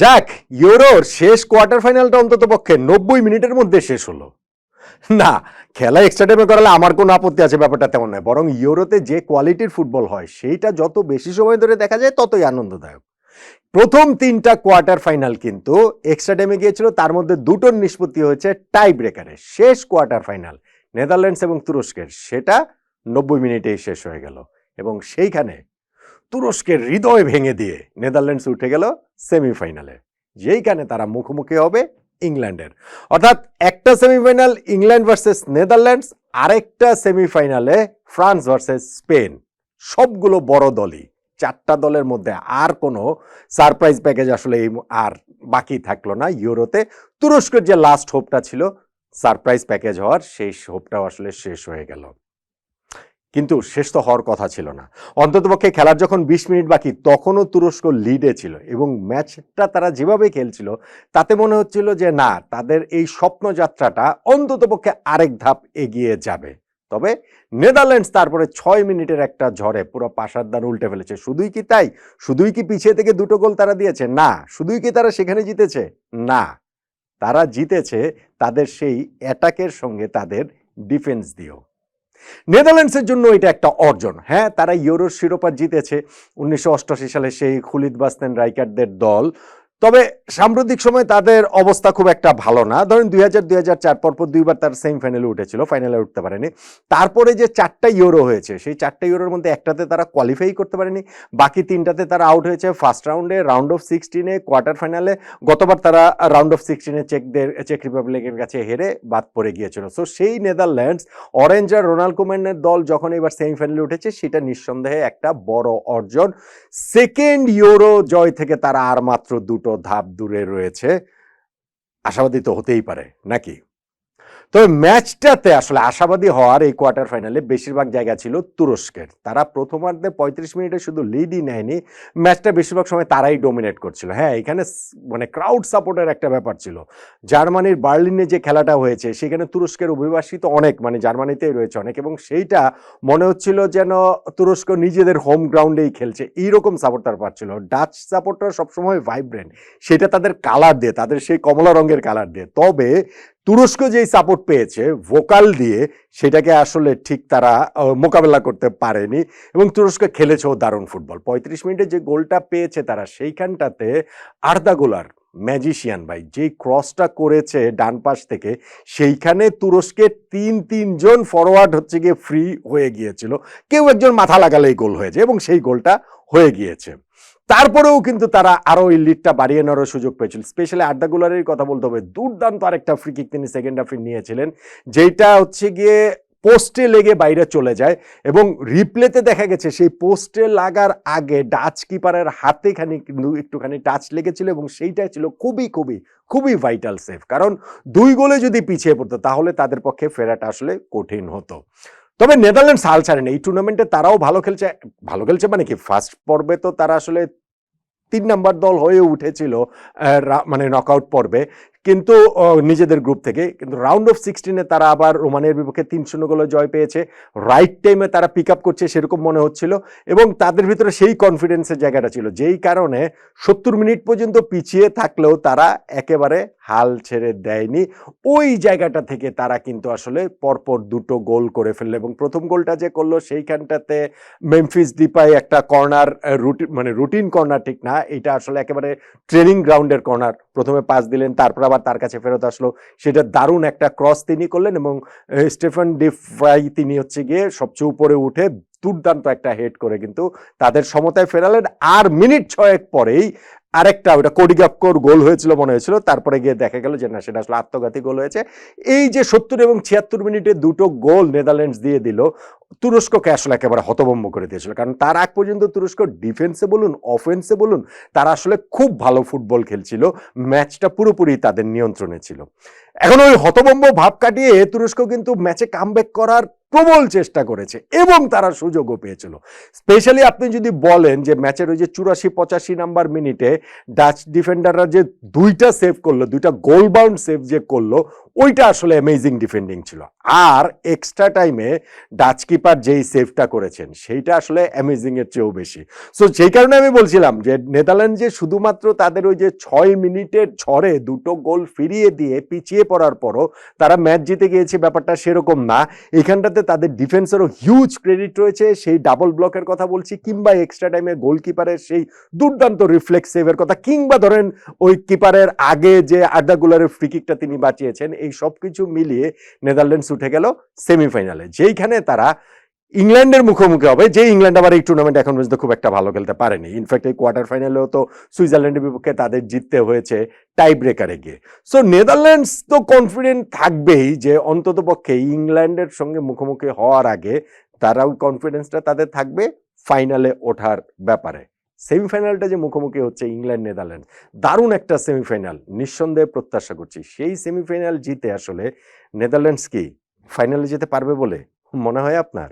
যাক, ইউরোর শেষ কোয়ার্টার ফাইনালটা অন্তত পক্ষে নব্বই মিনিটের মধ্যে শেষ হলো। না, খেলা এক্সট্রা টাইমে করালে আমার কোনো আপত্তি আছে ব্যাপারটা তেমন নয়, বরং ইউরোতে যে কোয়ালিটির ফুটবল হয়, সেইটা যত বেশি সময় ধরে দেখা যায়, ততই আনন্দদায়ক। প্রথম তিনটা কোয়ার্টার ফাইনাল কিন্তু এক্সট্রা টাইমে গিয়েছিল, তার মধ্যে দুটোর নিষ্পত্তি হয়েছে টাই ব্রেকারে শেষ কোয়ার্টার ফাইনাল, নেদারল্যান্ডস এবং তুরস্কের, সেটা নব্বই মিনিটেই শেষ হয়ে গেল। এবং সেইখানে তুরস্কের হৃদয় ভেঙে দিয়ে নেদারল্যান্ডস উঠে গেল সেমিফাইনালে, যেইখানে তারা মুখোমুখি হবে ইংল্যান্ডের। অর্থাৎ একটা সেমিফাইনাল ইংল্যান্ড ভার্সেস নেদারল্যান্ডস, আরেকটা সেমিফাইনালে ফ্রান্স ভার্সেস স্পেন। সবগুলো বড় দলই। চারটা দলের মধ্যে আর কোনো সারপ্রাইজ প্যাকেজ আসলে এই আর বাকি থাকল না ইউরোতে। তুরস্কের যে লাস্ট হোপটা ছিল, সারপ্রাইজ প্যাকেজ হওয়ার সেই হোপটাও আসলে শেষ হয়ে গেল। কিন্তু শেষ তো হওয়ার কথা ছিল না। অন্ততপক্ষে খেলার যখন বিশ মিনিট বাকি, তখনও তুরস্ক লিডে ছিল এবং ম্যাচটা তারা যেভাবে খেলছিল, তাতে মনে হচ্ছিল যে না, তাদের এই স্বপ্নযাত্রাটা অন্ততপক্ষে আরেক ধাপ এগিয়ে যাবে। তবে নেদারল্যান্ডস তারপরে ছয় মিনিটের একটা ঝড়ে পুরো পাশারদান উল্টে ফেলেছে। শুধুই কি তাই? শুধুই কি পিছিয়ে থেকে দুটো গোল তারা দিয়েছে? না। শুধুই কি তারা সেখানে জিতেছে? না। তারা জিতেছে তাদের সেই অ্যাটাকের সঙ্গে তাদের ডিফেন্স দিয়েও। নেদারল্যান্ডসের জন্য এটা একটা অর্জন। হ্যাঁ তারা ইউরোর শিরোপা জিতেছে। উনিশশো অষ্টআশি সালে সেই খুলিদ বাস্তেন রাইকারদের দল। তবে সাম্প্রতিক সময় তাদের অবস্থা খুব একটা ভালো না। ধরেন দুই হাজার দুই হাজার চার দুইবার তার সেমিফাইনালে উঠেছিল ফাইনালে উঠতে পারেনি। তারপরে যে চারটা ইউরো হয়েছে, সেই চারটা ইউরোর মধ্যে একটাতে তারা কোয়ালিফাই করতে পারেনি, বাকি তিনটাতে তারা আউট হয়েছে ফার্স্ট রাউন্ডে রাউন্ড অফ সিক্সটিনে কোয়ার্টার ফাইনালে গতবার তারা রাউন্ড অফ সিক্সটিনে চেকদের চেক রিপাবলিকের কাছে হেরে বাদ পড়ে গিয়েছিল। সো সেই নেদারল্যান্ডস অরেঞ্জ আর রোনাল্ড দল যখন এবার সেমিফাইনালে উঠেছে, সেটা নিঃসন্দেহে একটা বড় অর্জন। সেকেন্ড ইউরো জয় থেকে তারা আর মাত্র দুটো ধাপ দূরে রয়েছে। আশাবাদী তো হতেই পারে নাকি? তবে ম্যাচটাতে আসলে আশাবাদী হওয়ার এই কোয়ার্টার ফাইনালে বেশিরভাগ জায়গা ছিল তুরস্কের। তারা প্রথমার্ধে পঁয়ত্রিশ মিনিটে শুধু লিডই নেয়নি, ম্যাচটা বেশিরভাগ সময় তারাই ডোমিনেট করছিল। হ্যাঁ এখানে মানে ক্রাউড সাপোর্টের একটা ব্যাপার ছিল। জার্মানির বার্লিনে যে খেলাটা হয়েছে, সেখানে তুরস্কের অভিবাসী তো অনেক মানে জার্মানিতেই রয়েছে অনেক, এবং সেইটা মনে হচ্ছিল যেন তুরস্ক নিজেদের হোম গ্রাউন্ডেই খেলছে। এইরকম সাপোর্ট তারা পাচ্ছিল। ডাচ সাপোর্টার সবসময় ভাইব্রেন্ট সেটা তাদের কালার দিয়ে, তাদের সেই কমলা রঙের কালার দিয়ে। তবে তুরস্ক যেই সাপোর্ট পেয়েছে ভোকাল দিয়ে সেটাকে আসলে ঠিক তারা মোকাবেলা করতে পারেনি এবং তুরস্ক খেলেছেও দারুণ ফুটবল পঁয়ত্রিশ মিনিটে যে গোলটা পেয়েছে তারা, সেইখানটাতে আর্দা গোলার ম্যাজিশিয়ান ভাই, যেই ক্রসটা করেছে ডান পাশ থেকে, সেইখানে তুরস্কের তিন তিনজন ফরওয়ার্ড হচ্ছে গিয়ে ফ্রি হয়ে গিয়েছিল। কেউ একজন মাথা লাগালেই গোল হয়েছে এবং সেই গোলটা হয়ে গিয়েছে। তারপরেও কিন্তু তারা আরও এই লিডটা বাড়িয়ে নেওয়ার সুযোগ পেয়েছিল। স্পেশালি আড্ডা গোলারের কথা বলতে হবে। দুর্দান্ত আরেকটা ফ্রি কিক তিনি সেকেন্ড হাফে নিয়েছিলেন যেটা হচ্ছে গিয়ে পোস্টে লেগে বাইরে চলে যায় এবং রিপ্লেতে দেখা গেছে সেই পোস্টে লাগার আগে ডাচ কিপারের হাতে খানি একটুখানি টাচ লেগেছিল এবং সেইটাই ছিল খুবই খুবই খুবই ভাইটাল সেফ কারণ দুই গোলে যদি পিছিয়ে পড়তো, তাহলে তাদের পক্ষে ফেরাটা আসলে কঠিন হতো। তবে নেদারল্যান্ডস হাল ছাড়েনি। এই টুর্নামেন্টে তারাও ভালো খেলছে। ভালো খেলছে মানে কি? ফার্স্ট পর্বে তো তারা আসলে তিন নাম্বার দল হয়ে উঠেছিল মানে নকআউট পর্বে। কিন্তু নিজেদের গ্রুপ থেকে। কিন্তু রাউন্ড অফ সিক্সটিনে তারা আবার রোমানের বিপক্ষে তিন শূন্য গোলে জয় পেয়েছে। রাইট টাইমে তারা পিক আপ করছে সেরকম মনে হচ্ছিল এবং তাদের ভিতরে সেই কনফিডেন্সের জায়গাটা ছিল। যেই কারণে সত্তর মিনিট পর্যন্ত পিছিয়ে থাকলেও তারা একেবারে হাল ছেড়ে দেয়নি। ওই জায়গাটা থেকে তারা কিন্তু আসলে পরপর দুটো গোল করে ফেলল এবং প্রথম গোলটা যে করল সেইখানটাতে মেমফিস দিপাই একটা কর্নার রুটিন মানে রুটিন কর্নার ঠিক না, এটা আসলে একেবারে ট্রেনিং গ্রাউন্ডের কর্নার প্রথমে পাস দিলেন, তারপর আবার তার কাছে ফেরত আসলো। সেটা দারুণ একটা ক্রস তিনি করলেন এবং স্টেফেন ডি ফ্রাই তিনি হচ্ছে গিয়ে সবচেয়ে উপরে উঠে দুর্দান্ত একটা হেড করে কিন্তু তাদের সমতায় ফেরালেন। আর মিনিট ছয়েক পরেই আরেকটা ওটা কোডিগাপকোর গোল হয়েছিল মনে হয়েছিল, তারপরে গিয়ে দেখা গেল যে না, সেটা আসলে আত্মঘাতী গোল হয়েছে। এই যে সত্তর এবং ছিয়াত্তর মিনিটে দুটো গোল নেদারল্যান্ডস দিয়ে দিল, তুরস্ককে আসলে একেবারে হতভম্ব করে দিয়েছিল। কারণ তার আগ পর্যন্ত তুরস্ক ডিফেন্সে বলুন অফেন্সে বলুন, তারা আসলে খুব ভালো ফুটবল খেলছিল ম্যাচটা পুরোপুরি তাদের নিয়ন্ত্রণে ছিল। এখন ওই হতভম্ব ভাব কাটিয়ে তুরস্ক কিন্তু ম্যাচে কামব্যাক করার প্রবল চেষ্টা করেছে এবং তারা সুযোগও পেয়েছিল। স্পেশালি আপনি যদি বলেন যে ম্যাচের ওই যে চুরাশি পঁচাশি নাম্বার মিনিটে ডাচ ডিফেন্ডাররা যে দুইটা সেভ করল, দুইটা গোল বাউন্ড সেভ যে করল ওইটা আসলে অ্যামেজিং ডিফেন্ডিং ছিল। আর এক্সট্রা টাইমে ডাচ কিপার যেই সেভটা করেছেন, সেইটা আসলে অ্যামেজিং এর চেয়েও বেশি। সো সেই কারণে আমি বলছিলাম যে, নেদারল্যান্ড যে শুধুমাত্র তাদের ওই যে ছয় মিনিটের ঝড়ে দুটো গোল ফিরিয়ে দিয়ে পিছিয়ে পড়ার পরও তারা ম্যাচ জিতে গিয়েছে, ব্যাপারটা সেরকম না। এখানটাতে তাদের ডিফেন্সেরও হিউজ ক্রেডিট রয়েছে। সেই ডাবল ব্লকের কথা বলছি, কিংবা এক্সট্রা টাইমে গোলকিপারের সেই দুর্দান্ত রিফ্লেক্স সেভের কথা, কিংবা ধরেন ওই কিপারের আগে যে আড্ডাগুলারের ফ্রিকিকটা তিনি বাঁচিয়েছেন এই সব কিছু মিলিয়ে নেদারল্যান্ডস উঠে গেল সেমিফাইনালে। যেইখানে তারা ইংল্যান্ডের মুখোমুখি হবে, যে ইংল্যান্ড আবার এই টুর্নামেন্ট এখন পর্যন্ত খুব একটা ভালো খেলতে পারেনি। ইনফ্যাক্ট এই কোয়ার্টার ফাইনালেও তো সুইজারল্যান্ডের বিপক্ষে তাদের জিততে হয়েছে টাই ব্রেকারে গিয়ে। সো নেদারল্যান্ডস তো কনফিডেন্ট থাকবেই যে অন্তত পক্ষে ইংল্যান্ডের সঙ্গে মুখোমুখি হওয়ার আগে তারা ওই কনফিডেন্সটা তাদের থাকবে ফাইনালে ওঠার ব্যাপারে। সেমিফাইনালটা যে মুখোমুখি হচ্ছে ইংল্যান্ড, নেদারল্যান্ড। দারুণ একটা সেমিফাইনাল, নিঃসন্দেহে প্রত্যাশা করছি। সেই সেমিফাইনাল জিতে আসলে নেদারল্যান্ডস কি, ফাইনালে যেতে পারবে বলে মনে হয় আপনার?